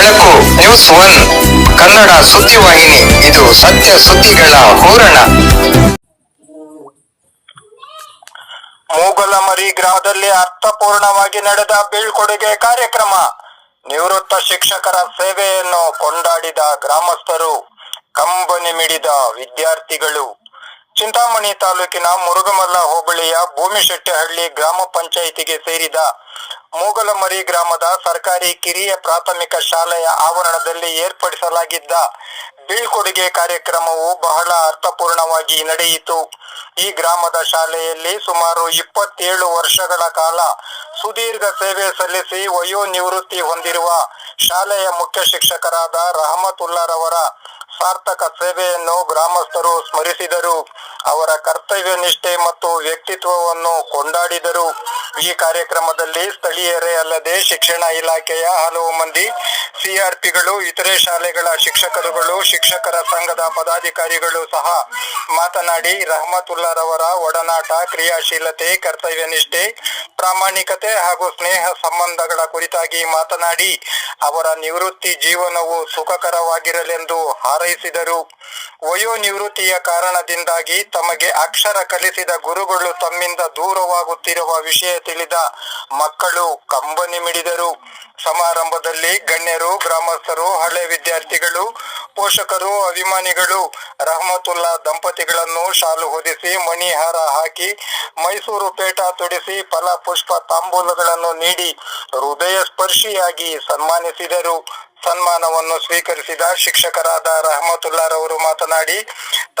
ಬೆಳಕು news one. Kannada ಸುದ್ದಿವಾಹಿನಿ ಇದು ಸತ್ಯ ಸುದ್ದಿಗಳ ಪೂರಣ ಮೂಗಲಮರಿ ಗ್ರಾಮದಲ್ಲಿ ಅರ್ಥಪೂರ್ಣವಾಗಿ ನಡೆದ ಬೀಳ್ಕೊಡುಗೆ ಕಾರ್ಯಕ್ರಮ. ನಿವೃತ್ತ ಶಿಕ್ಷಕರ ಸೇವೆಯನ್ನು ಕೊಂಡಾಡಿದ ಗ್ರಾಮಸ್ಥರು ಕಂಬನಿ ಮಿಡಿದ ವಿದ್ಯಾರ್ಥಿಗಳು. ಚಿಂತಾಮಣಿ ತಾಲೂಕಿನ ಮುರುಗಮಲ್ಲ ಹೋಬಳಿಯ ಭೂಮಿಶೆಟ್ಟಿಹಳ್ಳಿ ಗ್ರಾಮ ಪಂಚಾಯಿತಿಗೆ ಸೇರಿದ ಮೂಗಲಮರಿ ಗ್ರಾಮದ ಸರ್ಕಾರಿ ಕಿರಿಯ ಪ್ರಾಥಮಿಕ ಶಾಲೆಯ ಆವರಣದಲ್ಲಿ ಏರ್ಪಡಿಸಲಾಗಿದ್ದ ಬೀಳ್ಕೊಡುಗೆ ಕಾರ್ಯಕ್ರಮವು ಬಹಳ ಅರ್ಥಪೂರ್ಣವಾಗಿ ನಡೆಯಿತು. ಈ ಗ್ರಾಮದ ಶಾಲೆಯಲ್ಲಿ ಸುಮಾರು ಇಪ್ಪತ್ತೇಳು ವರ್ಷಗಳ ಕಾಲ ಸುದೀರ್ಘ ಸೇವೆ ಸಲ್ಲಿಸಿ ವಯೋ ನಿವೃತ್ತಿ ಹೊಂದಿರುವ ಶಾಲೆಯ ಮುಖ್ಯ ಶಿಕ್ಷಕರಾದ ರಹಮತುಲ್ಲಾರವರ ಸಾರ್ಥಕ ಸೇವೆಯನ್ನು ಗ್ರಾಮಸ್ಥರು ಸ್ಮರಿಸಿದರು. ಅವರ ಕರ್ತವ್ಯ ನಿಷ್ಠೆ ಮತ್ತು ವ್ಯಕ್ತಿತ್ವವನ್ನು ಕೊಂಡಾಡಿದರು. ಈ ಕಾರ್ಯಕ್ರಮದಲ್ಲಿ ಸ್ಥಳೀಯರೇ ಅಲ್ಲದೆ ಶಿಕ್ಷಣ ಇಲಾಖೆಯ ಹಲವು ಮಂದಿ, ಸಿಆರ್ಪಿಗಳು, ಇತರೆ ಶಾಲೆಗಳ ಶಿಕ್ಷಕರುಗಳು, ಶಿಕ್ಷಕರ ಸಂಘದ ಪದಾಧಿಕಾರಿಗಳು ಸಹ ಮಾತನಾಡಿ ರಹಮತುಲ್ಲಾರವರ ಒಡನಾಟ, ಕ್ರಿಯಾಶೀಲತೆ, ಕರ್ತವ್ಯ ನಿಷ್ಠೆ, ಪ್ರಾಮಾಣಿಕತೆ ಹಾಗೂ ಸ್ನೇಹ ಸಂಬಂಧಗಳ ಕುರಿತಾಗಿ ಮಾತನಾಡಿ, ಅವರ ನಿವೃತ್ತಿ ಜೀವನವು ಸುಖಕರವಾಗಿರಲೆಂದು ಹಾರೈಸಿದರು. ವಯೋ ನಿವೃತ್ತಿಯ ಕಾರಣದಿಂದಾಗಿ ತಮಗೆ ಅಕ್ಷರ ಕಲಿಸಿದ ಗುರುಗಳು ತಮ್ಮಿಂದ ದೂರವಾಗುತ್ತಿರುವ ವಿಷಯ ತಿಳಿದ ಮಕ್ಕಳು ಕಂಬನಿ ಮಿಡಿದರು. ಸಮಾರಂಭದಲ್ಲಿ ಗಣ್ಯರು, ಗ್ರಾಮಸ್ಥರು, ಹಳೆ ವಿದ್ಯಾರ್ಥಿಗಳು, ಪೋಷಕರು, ಅಭಿಮಾನಿಗಳು ರಹಮತುಲ್ಲಾ ದಂಪತಿಗಳನ್ನು ಶಾಲು ಹೊದಿಸಿ ಮಣಿಹಾರ ಹಾಕಿ ಮೈಸೂರು ಪೇಟ ತೊಡಿಸಿ ಫಲ ಪುಷ್ಪ ತಾಂಬೂಲಗಳನ್ನು ನೀಡಿ ಹೃದಯ ಸ್ಪರ್ಶಿಯಾಗಿ ಸನ್ಮಾನಿಸಿದರು. ಸನ್ಮಾನವನ್ನು ಸ್ವೀಕರಿಸಿದ ಶಿಕ್ಷಕರಾದ ರಹಮತುಲ್ಲಾರವರು ಮಾತನಾಡಿ,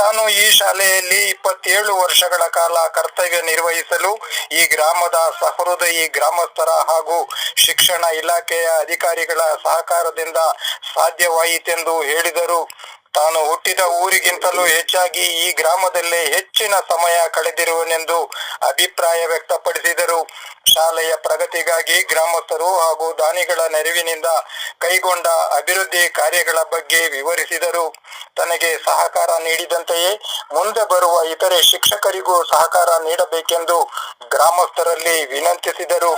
ತಾನು ಈ ಶಾಲೆಯಲ್ಲಿ ಇಪ್ಪತ್ತೇಳು ವರ್ಷಗಳ ಕಾಲ ಕರ್ತವ್ಯ ನಿರ್ವಹಿಸಲು ಈ ಗ್ರಾಮದ ಸಹೃದಯಿ ಗ್ರಾಮಸ್ಥರ ಹಾಗೂ ಶಿಕ್ಷಣ ಇಲಾಖೆಯ ಅಧಿಕಾರಿಗಳ ಸಹಕಾರದಿಂದ ಸಾಧ್ಯವಾಯಿತೆಂದು ಹೇಳಿದರು. ತಾನು ಹುಟ್ಟಿದ ಊರಿಗಿಂತಲೂ ಹೆಚ್ಚಾಗಿ ಈ ಗ್ರಾಮದಲ್ಲೇ ಹೆಚ್ಚಿನ ಸಮಯ ಕಳೆದಿರುವನೆಂದು ಅಭಿಪ್ರಾಯ ವ್ಯಕ್ತಪಡಿಸಿದರು. ಶಾಲೆಯ ಪ್ರಗತಿಗಾಗಿ ಗ್ರಾಮಸ್ಥರು ಹಾಗೂ ದಾನಿಗಳ ನೆರವಿನಿಂದ ಕೈಗೊಂಡ ಅಭಿವೃದ್ಧಿ ಕಾರ್ಯಗಳ ಬಗ್ಗೆ ವಿವರಿಸಿದರು. ತನಗೆ ಸಹಕಾರ ನೀಡಿದಂತೆಯೇ ಮುಂದೆ ಬರುವ ಇತರೆ ಶಿಕ್ಷಕರಿಗೂ ಸಹಕಾರ ನೀಡಬೇಕೆಂದು ಗ್ರಾಮಸ್ಥರಲ್ಲಿ ವಿನಂತಿಸಿದರು.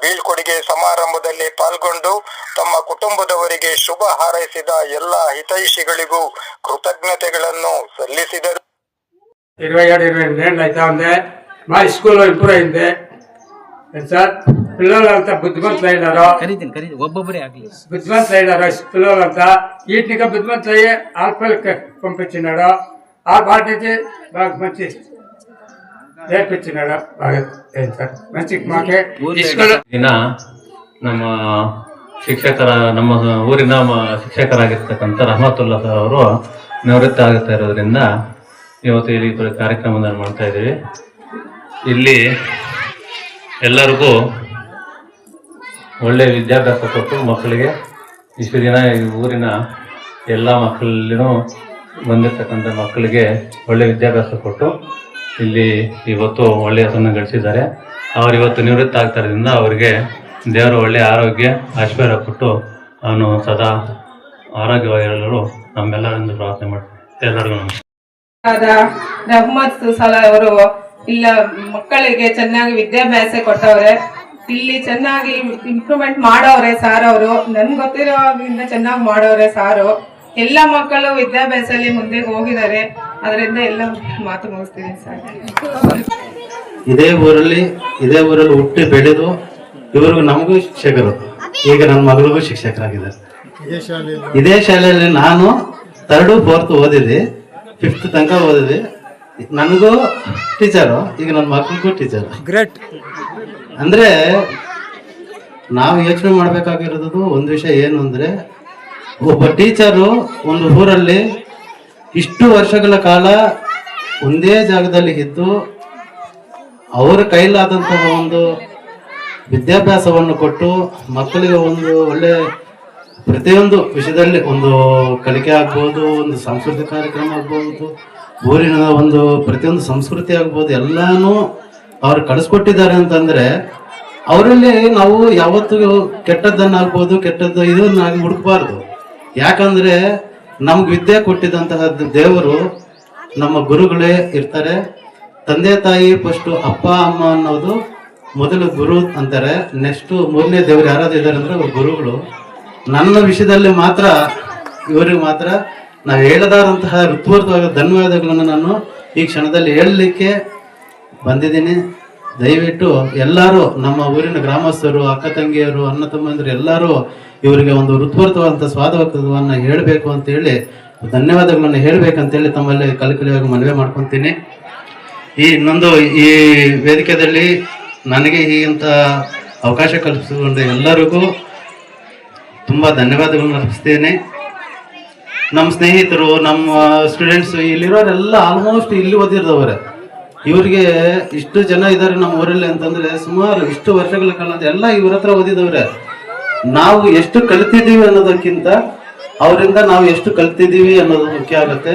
ಬೀಳ್ಕೊಡುಗೆ ಸಮಾರಂಭದಲ್ಲಿ ಪಾಲ್ಗೊಂಡು ತಮ್ಮ ಕುಟುಂಬದವರಿಗೆ ಶುಭ ಹಾರೈಸಿದ ಎಲ್ಲ ಹಿತೈಷಿಗಳಿಗೂ ಕೃತಜ್ಞತೆಗಳನ್ನು ಸಲ್ಲಿಸಿದರು. ಇರವೈ ಎರಡು ಇರವೈ ಎರಡು ಆಯ್ತಾ ಸ್ಕೂಲ್ ಇಂಪ್ರೂವ್ ಆಯ್ತೆ ಸರ್? ಪಿಲ್ಲರ್ ಅಂತ ಬುದ್ಧಿಮಂತ ಇದಾರ ಕರಿತೀನಿ ಕರಿತೀನಿ. ಒಬ್ಬೊಬ್ಬರೇ ಆಗ್ಲಿ. ಬುದ್ಧಿಮಂತ ಇದಾರ ಅಂತ ಈಟ್ನಿಕ ಬುದ್ಧಿಮಂತ ಆರ್ಪಲ್ ಪಂಪಿಚ್ಚಿನಾಡ ಆ ಪಾರ್ಟಿ ಮಂಚಿ ನೇರ್ಪಿಚ್ಚಿನಾಡ ಬಾಗ ಮಂಚಿ ಮಾಕೆ. ದಿನ ನಮ್ಮ ಶಿಕ್ಷಕರ, ನಮ್ಮ ಊರಿನ ಶಿಕ್ಷಕರಾಗಿರ್ತಕ್ಕಂಥ ರಹಮತುಲ್ಲಾ ಅವರು ನಿವೃತ್ತಿ ಆಗುತ್ತಾ ಇರೋದ್ರಿಂದ ಇವತ್ತು ಇಲ್ಲಿ ಕಾರ್ಯಕ್ರಮವನ್ನು ಮಾಡ್ತಾ ಇದ್ದೀವಿ. ಇಲ್ಲಿ ಎಲ್ಲರಿಗೂ ಒಳ್ಳೆಯ ವಿದ್ಯಾಭ್ಯಾಸ ಕೊಟ್ಟು ಮಕ್ಕಳಿಗೆ ಇಷ್ಟು ದಿನ ಈ ಊರಿನ ಎಲ್ಲ ಮಕ್ಕಳಲ್ಲಿನೂ ಬಂದಿರ್ತಕ್ಕಂಥ ಮಕ್ಕಳಿಗೆ ಒಳ್ಳೆಯ ವಿದ್ಯಾಭ್ಯಾಸ ಕೊಟ್ಟು ಇಲ್ಲಿ ಇವತ್ತು ಒಳ್ಳೆಯ ಹೆಸರನ್ನು ಗಳಿಸಿದ್ದಾರೆ. ಅವರು ಇವತ್ತು ನಿವೃತ್ತ ಆಗ್ತಾ ಇರೋದ್ರಿಂದ ಅವರಿಗೆ ದೇವರು ಒಳ್ಳೆಯ ಆರೋಗ್ಯ ಐಶ್ವರ್ಯ ಕೊಟ್ಟು ಅವನು ಸದಾ ಆರೋಗ್ಯವಾಗಿರಲು ನಮ್ಮೆಲ್ಲರಿಂದ ಪ್ರಾರ್ಥನೆ ಮಾಡ್ತೀನಿ ಎಲ್ಲರಿಗೂ ನಮಸ್ಕಾರ. ರಹಮತ್ ಸಲ ಅವರು ಇಲ್ಲ ಮಕ್ಕಳಿಗೆ ಚೆನ್ನಾಗಿ ವಿದ್ಯಾಭ್ಯಾಸ ಕೊಟ್ಟವ್ರೆ ಇಲ್ಲಿ ಚೆನ್ನಾಗಿ ಇಂಪ್ರೂವ್ಮೆಂಟ್ ಮಾಡವ್ರೆ ಸಾರ್ ಅವರು ನನ್ ಗೊತ್ತಿರೋದ್ರಿಂದ ಚೆನ್ನಾಗಿ ಮಾಡವ್ರೆ ಸಾರು ಎಲ್ಲ ಮಕ್ಕಳು ವಿದ್ಯಾಭ್ಯಾಸದಲ್ಲಿ ಮುಂದೆ ಹೋಗಿದ್ದಾರೆ. ಅದರಿಂದ ಎಲ್ಲ ಮಾತು ಮುಗಿಸ್ತೀನಿ ಸರ್ ಇದೇ ಊರಲ್ಲಿ ಇದೇ ಊರಲ್ಲಿ ಹುಟ್ಟಿ ಬೆಳೆದು ಇವ್ರಿಗೂ ನಮಗೂ ಶಿಕ್ಷಕರು. ಈಗ ನನ್ನ ಮಗಳಿಗೂ ಶಿಕ್ಷಕರಾಗಿದ್ದಾರೆ. ಇದೇ ಶಾಲೆಯಲ್ಲಿ ನಾನು ತರ್ಡು ಫೋರ್ತ್ ಓದಿದೆ. ಫಿಫ್ತ್ ತನಕ ಓದಿದ್ವಿ ನನಗೂ ಟೀಚರು ಈಗ ನನ್ನ ಮಕ್ಕಳಿಗೂ ಟೀಚರ್ ಗ್ರೇಟ್. ಅಂದರೆ ನಾವು ಯೋಚನೆ ಮಾಡಬೇಕಾಗಿರೋದು ಒಂದು ವಿಷಯ ಏನು ಅಂದರೆ ಒಬ್ಬ ಟೀಚರು ಒಂದು ಊರಲ್ಲಿ ಇಷ್ಟು ವರ್ಷಗಳ ಕಾಲ ಒಂದೇ ಜಾಗದಲ್ಲಿ ಇದ್ದು ಅವರ ಕೈಲಾದಂತಹ ಒಂದು ವಿದ್ಯಾಭ್ಯಾಸವನ್ನು ಕೊಟ್ಟು ಮಕ್ಕಳಿಗೆ ಒಂದು ಒಳ್ಳೆ ಪ್ರತಿಯೊಂದು ವಿಷಯದಲ್ಲಿ ಒಂದು ಕಲಿಕೆ ಆಗ್ಬೋದು, ಒಂದು ಸಾಂಸ್ಕೃತಿಕ ಕಾರ್ಯಕ್ರಮ ಆಗ್ಬೋದು, ಊರಿನ ಒಂದು ಪ್ರತಿಯೊಂದು ಸಂಸ್ಕೃತಿ ಆಗ್ಬೋದು, ಎಲ್ಲಾನು ಅವ್ರು ಕಳಿಸ್ಕೊಟ್ಟಿದ್ದಾರೆ ಅಂತಂದ್ರೆ ಅವರಲ್ಲಿ ನಾವು ಯಾವತ್ತೂ ಕೆಟ್ಟದ್ದನ್ನಾಗ್ಬೋದು, ಕೆಟ್ಟದ್ದು ಇದನ್ನಾಗಿ ಹುಡುಕಬಾರ್ದು. ಯಾಕಂದ್ರೆ ನಮ್ಗೆ ವಿದ್ಯೆ ಕೊಟ್ಟಿದ್ದಂತಹ ದೇವರು ನಮ್ಮ ಗುರುಗಳೇ ಇರ್ತಾರೆ. ತಂದೆ ತಾಯಿ ಫಸ್ಟು ಅಪ್ಪ, ಅಮ್ಮ ಅನ್ನೋದು ಮೊದಲು ಗುರು ಅಂತಾರೆ ನೆಕ್ಸ್ಟ್ ಮೂರನೇ ದೇವ್ರು ಯಾರಾದ್ರು ಇದ್ದಾರೆ ಅಂದ್ರೆ ಗುರುಗಳು. ನನ್ನ ವಿಷಯದಲ್ಲಿ ಮಾತ್ರ, ಇವರಿಗೆ ಮಾತ್ರ ನಾವು ಹೇಳದಾದಂತಹ ಋತ್ವರ್ಥವಾದ ಧನ್ಯವಾದಗಳನ್ನು ನಾನು ಈ ಕ್ಷಣದಲ್ಲಿ ಹೇಳಲಿಕ್ಕೆ ಬಂದಿದ್ದೀನಿ. ದಯವಿಟ್ಟು ಎಲ್ಲರೂ ನಮ್ಮ ಊರಿನ ಗ್ರಾಮಸ್ಥರು, ಅಕ್ಕ ತಂಗಿಯರು, ಅಣ್ಣ ತಮ್ಮಂದಿರು ಎಲ್ಲರೂ ಇವರಿಗೆ ಒಂದು ಋತ್ವರ್ಥವಾದಂಥ ಸ್ವಾದವನ್ನು ಹೇಳಬೇಕು ಅಂತೇಳಿ ಧನ್ಯವಾದಗಳನ್ನು ಹೇಳಬೇಕಂತೇಳಿ ತಮ್ಮಲ್ಲಿ ಕಲಕಲಿಯಾಗಿ ಮನವಿ ಮಾಡ್ಕೊತೀನಿ. ಈ ಇನ್ನೊಂದು ಈ ವೇದಿಕೆಯಲ್ಲಿ ನನಗೆ ಈ ಇಂಥ ಅವಕಾಶ ಕಲ್ಪಿಸಿಕೊಂಡ ಎಲ್ಲರಿಗೂ ತುಂಬ ಧನ್ಯವಾದಗಳನ್ನು ಅರ್ಪಿಸ್ತೇನೆ. ನಮ್ಮ ಸ್ನೇಹಿತರು, ನಮ್ಮ ಸ್ಟೂಡೆಂಟ್ಸ್ ಇಲ್ಲಿರೋರೆಲ್ಲ ಆಲ್ಮೋಸ್ಟ್ ಇಲ್ಲಿ ಓದಿರ್ದವ್ರೆ. ಇವರಿಗೆ ಇಷ್ಟು ಜನ ಇದ್ದಾರೆ ನಮ್ಮ ಊರಲ್ಲಿ ಅಂತಂದ್ರೆ ಸುಮಾರು ಇಷ್ಟು ವರ್ಷಗಳ ಕಾಲ ಎಲ್ಲ ಇವ್ರ ಹತ್ರ ಓದಿದವ್ರೆ. ನಾವು ಎಷ್ಟು ಕಲಿತಿದ್ದೀವಿ ಅನ್ನೋದಕ್ಕಿಂತ ಅವರಿಂದ ನಾವು ಎಷ್ಟು ಕಲ್ತಿದ್ದೀವಿ ಅನ್ನೋದು ಮುಖ್ಯ ಆಗುತ್ತೆ.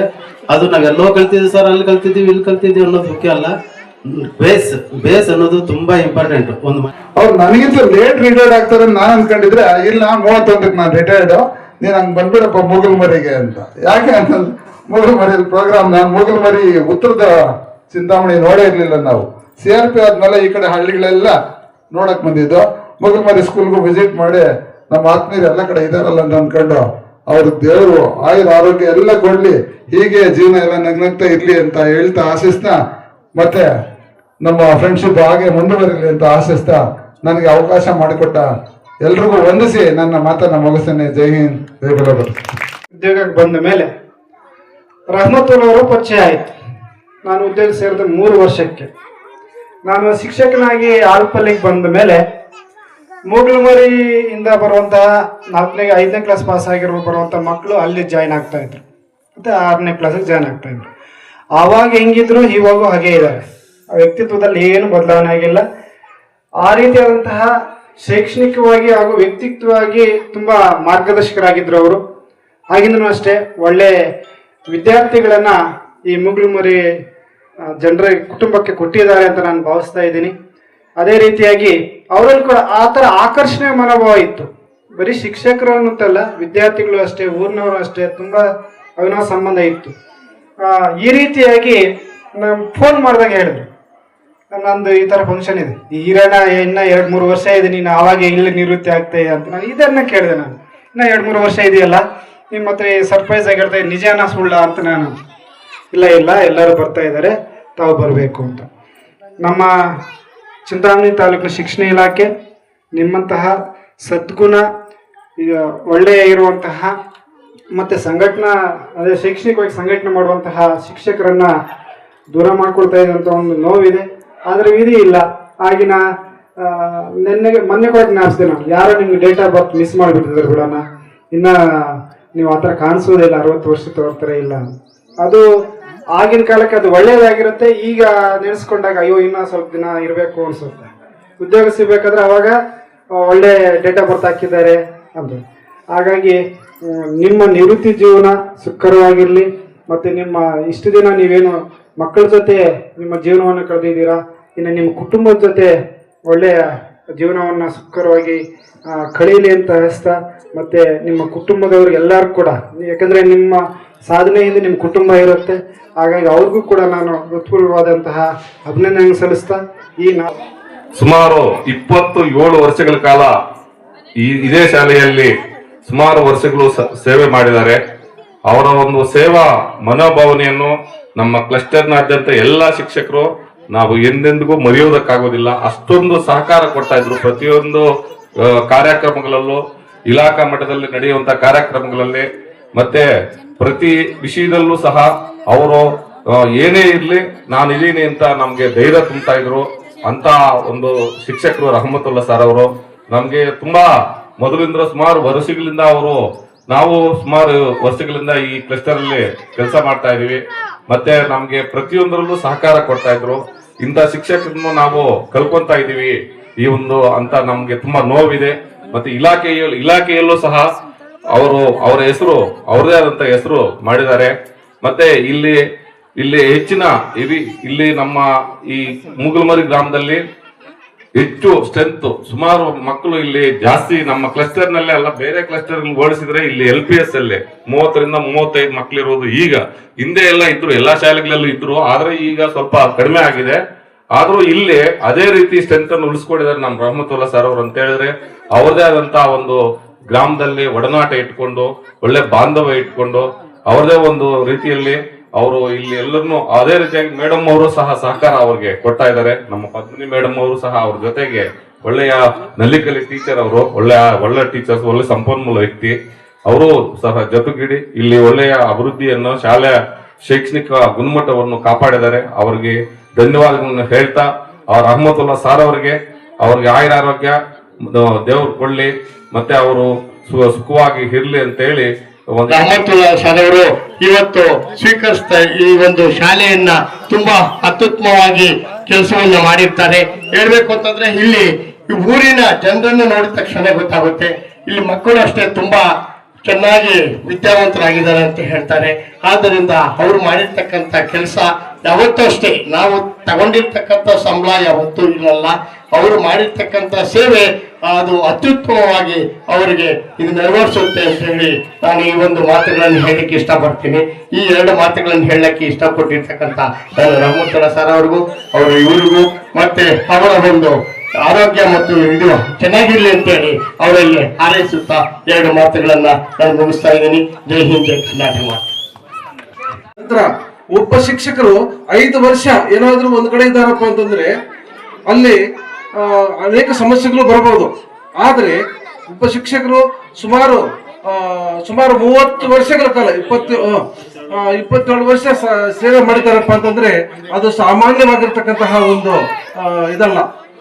ಅದು ನಾವೆಲ್ಲೋ ಕಲ್ತಿದ್ದೀವಿ ಸರ್, ಅಲ್ಲಿ ಕಲ್ತಿದ್ದೀವಿ, ಇಲ್ಲಿ ಕಲ್ತಿದ್ದೀವಿ ಅನ್ನೋದು ಮುಖ್ಯ ಅಲ್ಲ. ಬೇಸ್ ಬೇಸ್ ಅನ್ನೋದು ತುಂಬಾ ಇಂಪಾರ್ಟೆಂಟ್ ಒಂದು ಅವ್ರು ನನಗಿಂತ ಲೇಟ್ ರಿಟೈರ್ಡ್ ಆಗ್ತಾರೆ ನಾನು ಅನ್ಕೊಂಡಿದ್ರೆ, ಇಲ್ಲ ಮೂವತ್ತೊಂದಕ್ಕೆ ನಾನು ರಿಟೈರ್ಡ್ ನೀನು ಹಂಗೆ ಬಂದ್ಬಿಡಪ್ಪ ಮೂಗಲ್ಮರಿಗೆ ಅಂತ. ಯಾಕೆ ಅಂತಂದ್ರೆ ಮೂಗಲ್ಮರಿ ಪ್ರೋಗ್ರಾಮ್ ನಾನು ಮೂಗಲ್ಮರಿ ಉತ್ತರದ ಚಿಂತಾಮಣಿ ನೋಡೇ ಇರಲಿಲ್ಲ ನಾವು. ಸಿ ಆರ್ ಪಿ ಆದ್ಮೇಲೆ ಈ ಕಡೆ ಹಳ್ಳಿಗಳೆಲ್ಲ ನೋಡಕ್ ಬಂದಿದ್ದು. ಮೂಗಲ್ಮರಿ ಸ್ಕೂಲ್ಗೂ ವಿಸಿಟ್ ಮಾಡಿ ನಮ್ಮ ಆತ್ಮೀಯರು ಎಲ್ಲ ಕಡೆ ಇದಾರಲ್ಲ ಅಂತ ಅನ್ಕೊಂಡು, ಅವ್ರ ದೇವರು, ಆಯುರ, ಆರೋಗ್ಯ ಎಲ್ಲ ಕೊಡ್ಲಿ. ಹೀಗೆ ಜೀವನ ಎಲ್ಲ ನಗ್ನಗ್ತಾ ಇರ್ಲಿ ಅಂತ ಹೇಳ್ತಾ ಆಶಿಸ್ತಾ ಮತ್ತೆ ನಮ್ಮ ಫ್ರೆಂಡ್ಶಿಪ್ ಹಾಗೆ ಮುಂದುವರಿಲಿ ಅಂತ ಆಶಿಸ್ತಾ ನನಗೆ ಅವಕಾಶ ಮಾಡಿಕೊಟ್ಟ ಎಲ್ರಿಗೂ ವಂದಿಸಿ ನನ್ನ ಮಾತನ್ನ ಮುಗಿಸ್ತೇನೆ. ಜೈ ಹಿಂದ್, ಜೈ ಉದ್ಯೋಗಕ್ಕೆ ಬಂದ ಮೇಲೆ ರಹಮತುಲ್ ಅವರು ಪರಿಚಯ ಆಯಿತು. ನಾನು ಉದ್ಯೋಗ ಸೇರಿದ ಮೂರು ವರ್ಷಕ್ಕೆ. ನಾನು ಶಿಕ್ಷಕನಾಗಿ ಆಲ್ಪಲ್ಲಿಗೆ ಬಂದ ಮೇಲೆ ಮೂಗಲ್ಮರಿಯಿಂದ ಬರುವಂತಹ ನಾಲ್ಕನೇ, ಐದನೇ ಕ್ಲಾಸ್ ಪಾಸ್ ಆಗಿರೋ ಬರುವಂಥ ಮಕ್ಕಳು ಅಲ್ಲಿ ಜಾಯ್ನ್ ಆಗ್ತಾ ಇದ್ರು. ಮತ್ತು ಆರನೇ ಕ್ಲಾಸಿಗೆ ಜಾಯ್ನ್ ಆಗ್ತಾ ಇದ್ರು. ಆವಾಗ ಹೆಂಗಿದ್ರು ಇವಾಗೂ ಹಾಗೆ ಇದ್ದಾರೆ. ಆ ವ್ಯಕ್ತಿತ್ವದಲ್ಲಿ ಏನು ಬದಲಾವಣೆ ಆಗಿಲ್ಲ. ಆ ರೀತಿಯಾದಂತಹ ಶೈಕ್ಷಣಿಕವಾಗಿ ಹಾಗೂ ವ್ಯಕ್ತಿತ್ವವಾಗಿ ತುಂಬಾ ಮಾರ್ಗದರ್ಶಕರಾಗಿದ್ರು ಅವರು. ಆಗಿಂದನೂ ಅಷ್ಟೇ ಒಳ್ಳೆ ವಿದ್ಯಾರ್ಥಿಗಳನ್ನ ಈ ಮುಗುಳುಮರಿ ಜನರ ಕುಟುಂಬಕ್ಕೆ ಕೊಟ್ಟಿದ್ದಾರೆ ಅಂತ ನಾನು ಭಾವಿಸ್ತಾ ಇದ್ದೀನಿ. ಅದೇ ರೀತಿಯಾಗಿ ಅವರಲ್ಲಿ ಕೂಡ ಆ ಥರ ಆಕರ್ಷಣೆ ಮನೋಭಾವ ಇತ್ತು. ಬರೀ ಶಿಕ್ಷಕರು ಅನ್ನುತ್ತಲ್ಲ ವಿದ್ಯಾರ್ಥಿಗಳು ಅಷ್ಟೇ, ಊರಿನವರು ಅಷ್ಟೇ, ತುಂಬಾ ಅವಿನ ಸಂಬಂಧ ಇತ್ತು. ಈ ರೀತಿಯಾಗಿ ನಾನು ಫೋನ್ ಮಾಡಿದಾಗ ಹೇಳಿದ್ರು. ನಂದು ಈ ತರ ಫಂಕ್ಷನ್ ಇದೆ. ಈ ಹಿರಣ ಇನ್ನ ಎರಡ್ ಮೂರು ವರ್ಷ ಇದೆ, ನೀನು ಆವಾಗ ಇಲ್ಲಿ ನಿವೃತ್ತಿ ಆಗ್ತಾ ಅಂತ ನಾನು ಇದನ್ನ ಕೇಳಿದೆ ನಾನು. ಇನ್ನ ಎರಡ್ ಮೂರು ವರ್ಷ ಇದೆಯಲ್ಲ ನಿಮ್ಮ ಹತ್ರ ಸರ್ಪ್ರೈಸ್ ಆಗಿರ್ತಾ ನಿಜಾನ ಸುಳ್ಳ ಅಂತ ನಾನು. ಇಲ್ಲ ಇಲ್ಲ, ಎಲ್ಲರೂ ಬರ್ತಾ ಇದ್ದಾರೆ ತಾವು ಬರಬೇಕು ಅಂತ. ನಮ್ಮ ಚಿಂತಾಮಣಿ ತಾಲೂಕಿನ ಶಿಕ್ಷಣ ಇಲಾಖೆ ನಿಮ್ಮಂತಹ ಸದ್ಗುಣ ಒಳ್ಳೆಯ ಇರುವಂತಹ ಮತ್ತೆ ಸಂಘಟನಾ, ಅದೇ ಶೈಕ್ಷಣಿಕವಾಗಿ ಸಂಘಟನೆ ಮಾಡುವಂತಹ ಶಿಕ್ಷಕರನ್ನ ದೂರ ಮಾಡ್ಕೊಳ್ತಾ ಇದ್ದಂಥ ಒಂದು ನೋವಿದೆ. ಆದ್ರೆ ವಿಧಿ ಇಲ್ಲ. ಆಗಿನ ನೆನ್ನೆಗೆ, ಮೊನ್ನೆ ಕೂಡ ಜ್ಞಾಪಿಸಿದೆ ನಾನು. ಯಾರೋ ನಿಮ್ಗೆ ಡೇಟ್ ಆಫ್ ಬರ್ತ್ ಮಿಸ್ ಮಾಡಿಬಿಟ್ಟಿದ್ದಾರೆ ಕೂಡ ಇನ್ನ ನೀವು ಆ ಥರ ಕಾಣಿಸೋದಿಲ್ಲ ಅರವತ್ತು ವರ್ಷ ತೋರ್ತಾರೆ ಇಲ್ಲ. ಅದು ಆಗಿನ ಕಾಲಕ್ಕೆ ಅದು ಒಳ್ಳೇದಾಗಿರುತ್ತೆ. ಈಗ ನೆನೆಸ್ಕೊಂಡಾಗ, ಅಯ್ಯೋ, ಇನ್ನ ಸ್ವಲ್ಪ ದಿನ ಇರಬೇಕು ಅನ್ಸುತ್ತೆ. ಉದ್ಯೋಗ ಸಿಗ್ಬೇಕಾದ್ರೆ ಅವಾಗ ಒಳ್ಳೆ ಡೇಟ್ ಆಫ್ ಬರ್ತ್ ಹಾಕಿದ್ದಾರೆ ಅಂತ ಹಾಗಾಗಿ ನಿಮ್ಮ ನಿವೃತ್ತಿ ಜೀವನ ಸುಖಕರವಾಗಿರಲಿ ಮತ್ತೆ ನಿಮ್ಮ ಇಷ್ಟು ದಿನ ನೀವೇನು ಮಕ್ಕಳ ಜೊತೆ ನಿಮ್ಮ ಜೀವನವನ್ನು ಕಳೆದಿದ್ದೀರಾ? ಇನ್ನು ನಿಮ್ಮ ಕುಟುಂಬದ ಜೊತೆ ಒಳ್ಳೆಯ ಜೀವನವನ್ನು ಸುಖಕರವಾಗಿ ಕಳೀಲಿ ಅಂತ ಅನಿಸ್ತಾ. ಮತ್ತೆ ನಿಮ್ಮ ಕುಟುಂಬದವ್ರಿಗೆ ಎಲ್ಲರೂ ಕೂಡ, ಯಾಕಂದರೆ ನಿಮ್ಮ ಸಾಧನೆಯಿಂದ ನಿಮ್ಮ ಕುಟುಂಬ ಇರುತ್ತೆ. ಹಾಗಾಗಿ ಅವ್ರಿಗೂ ಕೂಡ ನಾನು ಹೃತ್ಪೂರ್ವವಾದಂತಹ ಅಭಿನಂದನೆ ಸಲ್ಲಿಸ್ತಾ ಈ ನಾ ಸುಮಾರು ಇಪ್ಪತ್ತು ಏಳು ವರ್ಷಗಳ ಕಾಲ ಈ ಇದೇ ಶಾಲೆಯಲ್ಲಿ ಸುಮಾರು ವರ್ಷಗಳು ಸೇವೆ ಮಾಡಿದ್ದಾರೆ. ಅವರ ಒಂದು ಸೇವಾ ಮನೋಭಾವನೆಯನ್ನು ನಮ್ಮ ಕ್ಲಸ್ಟರ್ನಾದ್ಯಂತ ಎಲ್ಲ ಶಿಕ್ಷಕರು ನಾವು ಎಂದೆಂದಿಗೂ ಮರೆಯುವುದಕ್ಕಾಗೋದಿಲ್ಲ. ಅಷ್ಟೊಂದು ಸಹಕಾರ ಕೊಡ್ತಾ ಇದ್ರು. ಪ್ರತಿಯೊಂದು ಕಾರ್ಯಕ್ರಮಗಳಲ್ಲೂ, ಇಲಾಖಾ ಮಟ್ಟದಲ್ಲಿ ನಡೆಯುವಂತ ಕಾರ್ಯಕ್ರಮಗಳಲ್ಲಿ ಮತ್ತೆ ಪ್ರತಿ ವಿಷಯದಲ್ಲೂ ಸಹ ಅವರು ಏನೇ ಇರಲಿ ನಾನು ಇದೀನಿ ಅಂತ ನಮ್ಗೆ ಧೈರ್ಯ ತುಂಬ್ತಾ ಇದ್ರು. ಅಂತ ಒಂದು ಶಿಕ್ಷಕರು ರಹಮತುಲ್ಲಾ ಸರ್ ಅವರು ನಮ್ಗೆ ತುಂಬಾ ಮೊದಲಿಂದ ಸುಮಾರು ವರ್ಷಗಳಿಂದ ಅವರು, ನಾವು ಸುಮಾರು ವರ್ಷಗಳಿಂದ ಈ ಕ್ಲಸ್ಟರ್ ಅಲ್ಲಿ ಕೆಲಸ ಮಾಡ್ತಾ ಇದೀವಿ ಮತ್ತೆ ನಮ್ಗೆ ಪ್ರತಿಯೊಂದರಲ್ಲೂ ಸಹಕಾರ ಕೊಡ್ತಾ ಇದ್ರು. ಇಂಥ ಶಿಕ್ಷಕರನ್ನು ನಾವು ಕಲ್ಕೊಂತ ಇದೀವಿ ಈ ಒಂದು ಅಂತ ನಮ್ಗೆ ತುಂಬಾ ನೋವಿದೆ. ಮತ್ತೆ ಇಲಾಖೆಯ ಇಲಾಖೆಯಲ್ಲೂ ಸಹ ಅವರು, ಅವರ ಹೆಸರು ಅವರದೇ ಆದಂತ ಹೆಸರು ಮಾಡಿದ್ದಾರೆ. ಮತ್ತೆ ಇಲ್ಲಿ ಇಲ್ಲಿ ಹೆಚ್ಚಿನ ಇಲ್ಲಿ ನಮ್ಮ ಈ ಮುಗಲ್ಮರಿ ಗ್ರಾಮದಲ್ಲಿ ಹೆಚ್ಚು ಸ್ಟ್ರೆಂತ್ ಸುಮಾರು ಮಕ್ಕಳು ಇಲ್ಲಿ ಜಾಸ್ತಿ ನಮ್ಮ ಕ್ಲಸ್ಟರ್ ನಲ್ಲೇ ಅಲ್ಲ, ಬೇರೆ ಕ್ಲಸ್ಟರ್ ಹೋಲಿಸಿದ್ರೆ ಇಲ್ಲಿ ಎಲ್ ಪಿ ಎಸ್ ಅಲ್ಲೇ ಮೂವತ್ತರಿಂದ ಮೂವತ್ತೈದು ಮಕ್ಕಳು ಇರುವುದು ಈಗ. ಹಿಂದೆ ಎಲ್ಲ ಇದ್ರು, ಎಲ್ಲಾ ಶಾಲೆಗಳಲ್ಲೂ ಇದ್ರು, ಆದ್ರೆ ಈಗ ಸ್ವಲ್ಪ ಕಡಿಮೆ ಆಗಿದೆ. ಆದ್ರೂ ಇಲ್ಲಿ ಅದೇ ರೀತಿ ಸ್ಟ್ರೆಂತ್ ಅನ್ನು ಉಳಿಸ್ಕೊಂಡಿದ್ದಾರೆ ನಮ್ಮ ರಹಮತುಲ್ಲಾ ಸರ್ ಅವರು ಅಂತ ಹೇಳಿದ್ರೆ, ಅವರದೇ ಆದಂತಹ ಒಂದು ಗ್ರಾಮದಲ್ಲಿ ಒಡನಾಟ ಇಟ್ಕೊಂಡು, ಒಳ್ಳೆ ಬಾಂಧವ್ಯ ಇಟ್ಕೊಂಡು, ಅವರದೇ ಒಂದು ರೀತಿಯಲ್ಲಿ ಅವರು ಇಲ್ಲಿ ಎಲ್ಲರನ್ನು ಅದೇ ರೀತಿಯಾಗಿ ಮೇಡಮ್ ಅವರು ಸಹ ಸಹಕಾರ ಅವ್ರಿಗೆ ಕೊಡ್ತಾ ಇದ್ದಾರೆ. ನಮ್ಮ ಪದ್ಮಿನಿ ಮೇಡಮ್ ಅವರು ಸಹ ಅವ್ರ ಜೊತೆಗೆ ಒಳ್ಳೆಯ ನಲ್ಲಿಕಲಿ ಟೀಚರ್ ಅವರು, ಒಳ್ಳೆಯ, ಒಳ್ಳೆ ಟೀಚರ್ಸ್ ಒಳ್ಳೆ ಸಂಪನ್ಮೂಲ ವ್ಯಕ್ತಿ. ಅವರು ಸಹ ಜೊತೆಗಿಡಿ ಇಲ್ಲಿ ಒಳ್ಳೆಯ ಅಭಿವೃದ್ಧಿಯನ್ನು ಶಾಲೆಯ ಶೈಕ್ಷಣಿಕ ಗುಣಮಟ್ಟವನ್ನು ಕಾಪಾಡಿದ್ದಾರೆ. ಅವರಿಗೆ ಧನ್ಯವಾದಗಳನ್ನು ಹೇಳ್ತಾ ಅವ್ರ ಅಹಮದುಲ್ಲಾ ಸಾರ್ ಅವರಿಗೆ, ಅವ್ರಿಗೆ ಆಯುರ ಆರೋಗ್ಯ ದೇವ್ರ ಕೊಳ್ಳಿ ಮತ್ತೆ ಅವರು ಸುಖವಾಗಿ ಇರಲಿ ಅಂತ ಹೇಳಿ ಒಂದು ರಹಮತುಲ್ಲಾ ಶಾಲೆಯವರು ಇವತ್ತು ಸ್ವೀಕರಿಸ್ತಾ ಈ ಒಂದು ಶಾಲೆಯನ್ನ ತುಂಬಾ ಅತ್ಯುತ್ತಮವಾಗಿ ಕೆಲಸವನ್ನ ಮಾಡಿರ್ತಾರೆ. ಹೇಳ್ಬೇಕು ಅಂತಂದ್ರೆ ಇಲ್ಲಿ ಊರಿನ ಜನರನ್ನು ನೋಡಿದ ತಕ್ಷಣ ಗೊತ್ತಾಗುತ್ತೆ. ಇಲ್ಲಿ ಮಕ್ಕಳು ಅಷ್ಟೇ ತುಂಬಾ ಚೆನ್ನಾಗಿ ವಿದ್ಯಾವಂತರಾಗಿದ್ದಾರೆ ಅಂತ ಹೇಳ್ತಾರೆ. ಆದ್ದರಿಂದ ಅವ್ರು ಮಾಡಿರ್ತಕ್ಕಂಥ ಕೆಲಸ ಯಾವತ್ತೂ ಅಷ್ಟೇ. ನಾವು ತಗೊಂಡಿರ್ತಕ್ಕಂಥ ಸಂಬಳ ಯಾವತ್ತೂ ಇರಲ್ಲ ಅವರು ಮಾಡಿರ್ತಕ್ಕಂಥ ಸೇವೆ ಅದು ಅತ್ಯುತ್ತಮವಾಗಿ ಅವರಿಗೆ ಇದು ನೆರವೇರಿಸುತ್ತೆ ಅಂತ ಹೇಳಿ ನಾನು ಈ ಒಂದು ಮಾತುಗಳನ್ನು ಹೇಳಲಿಕ್ಕೆ ಇಷ್ಟಪಡ್ತೀನಿ. ಈ ಎರಡು ಮಾತುಗಳನ್ನು ಹೇಳಕ್ಕೆ ಇಷ್ಟಪಟ್ಟಿರ್ತಕ್ಕಂಥ ನನ್ನ ರಹಮತುಲ್ಲಾ ಸರ್ ಅವ್ರಿಗೂ, ಅವರ ಇವರಿಗೂ, ಮತ್ತೆ ಅವರ ಒಂದು ಆರೋಗ್ಯ ಮತ್ತು ಇದು ಚೆನ್ನಾಗಿರ್ಲಿ ಅಂತೇಳಿ ಅವರಲ್ಲಿ ಹಾರೈಸುತ್ತಾ ಎರಡು ಮಾತುಗಳನ್ನ ನಾನು ಮುಗಿಸ್ತಾ ಇದ್ದೀನಿ. ಜೈ ಹಿಂದ್, ಜೈ ಕರ್ನಾಟಕ ನಂತರ ಒಬ್ಬ ಶಿಕ್ಷಕರು ಐದು ವರ್ಷ ಏನಾದ್ರೂ ಒಂದ್ ಕಡೆ ಇದ್ದಾರಪ್ಪ ಅಂತಂದ್ರೆ ಅಲ್ಲಿ ಅನೇಕ ಸಮಸ್ಯೆಗಳು ಬರಬಹುದು. ಆದರೆ ಒಬ್ಬ ಶಿಕ್ಷಕರು ಸುಮಾರು ಸುಮಾರು ಮೂವತ್ತು ವರ್ಷಗಳ ಕಾಲ, ಇಪ್ಪತ್ತು ಇಪ್ಪತ್ತೇಳು ವರ್ಷ ಸೇವೆ ಮಾಡಿದಾರಪ್ಪ ಅಂತಂದ್ರೆ ಅದು ಸಾಮಾನ್ಯವಾಗಿರ್ತಕ್ಕಂತಹ ಒಂದು ಇದಲ್ಲ.